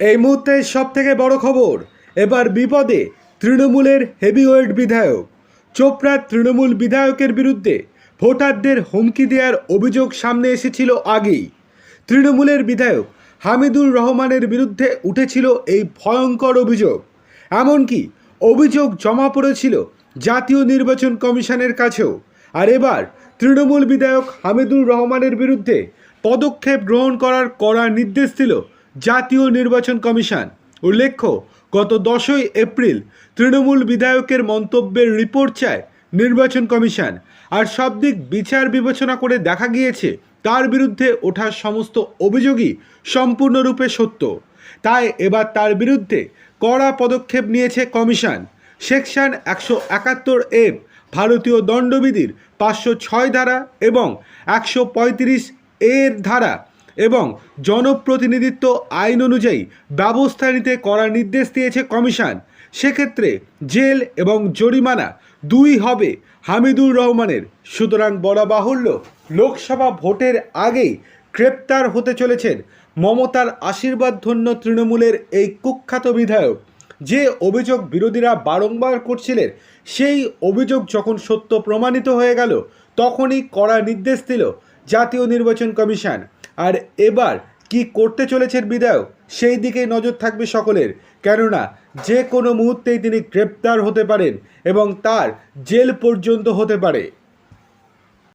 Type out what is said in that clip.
এই মুহূর্তে সব থেকে বড় খবর, এবার বিপদে তৃণমূলের হেভিওয়েট বিধায়ক। চোপড়ার তৃণমূল বিধায়কের বিরুদ্ধে ভোটারদের হুমকি দেওয়ার অভিযোগ সামনে এসেছিল আগেই। তৃণমূলের বিধায়ক হামিদুর রহমানের বিরুদ্ধে উঠেছিল এই ভয়ঙ্কর অভিযোগ। এমনকি অভিযোগ জমা পড়েছিল জাতীয় নির্বাচন কমিশনের কাছেও। আর এবার তৃণমূল বিধায়ক হামিদুর রহমানের বিরুদ্ধে পদক্ষেপ গ্রহণ করার কড়া নির্দেশ দিল জাতীয় নির্বাচন কমিশন। উল্লেখ্য, গত দশই এপ্রিল তৃণমূল বিধায়কের মন্তব্যের রিপোর্ট চায় নির্বাচন কমিশন। আর সব দিক বিচার বিবেচনা করে দেখা গিয়েছে, তার বিরুদ্ধে ওঠা সমস্ত অভিযোগই সম্পূর্ণরূপে সত্য। তাই এবার তার বিরুদ্ধে কড়া পদক্ষেপ নিয়েছে কমিশন। সেকশন একশো একাত্তর এফ ভারতীয় দণ্ডবিধির পাঁচশো ছয় ধারা এবং একশো পঁয়ত্রিশ এর ধারা এবং জনপ্রতিনিধিত্ব আইন অনুযায়ী ব্যবস্থা নিতে কড়া নির্দেশ দিয়েছে কমিশন। সেক্ষেত্রে জেল এবং জরিমানা দুই হবে হামিদুর রহমানের। সুতরাং বলা বাহুল্য, লোকসভা ভোটের আগেই গ্রেপ্তার হতে চলেছেন মমতার আশীর্বাদ ধন্য তৃণমূলের এই কুখ্যাত বিধায়ক। যে অভিযোগ বিরোধীরা বারংবার করছিলেন, সেই অভিযোগ যখন সত্য প্রমাণিত হয়ে গেল, তখনই কড়া নির্দেশ দিল জাতীয় নির্বাচন কমিশন। আর এবার কি করতে চলেছেন বিধায়ক? সেই দিকেই নজর থাকবে সকলের। কেননা, যে কোনো মুহূর্তেই তিনি গ্রেপ্তার হতে পারেন এবং তার জেল পর্যন্ত হতে পারে।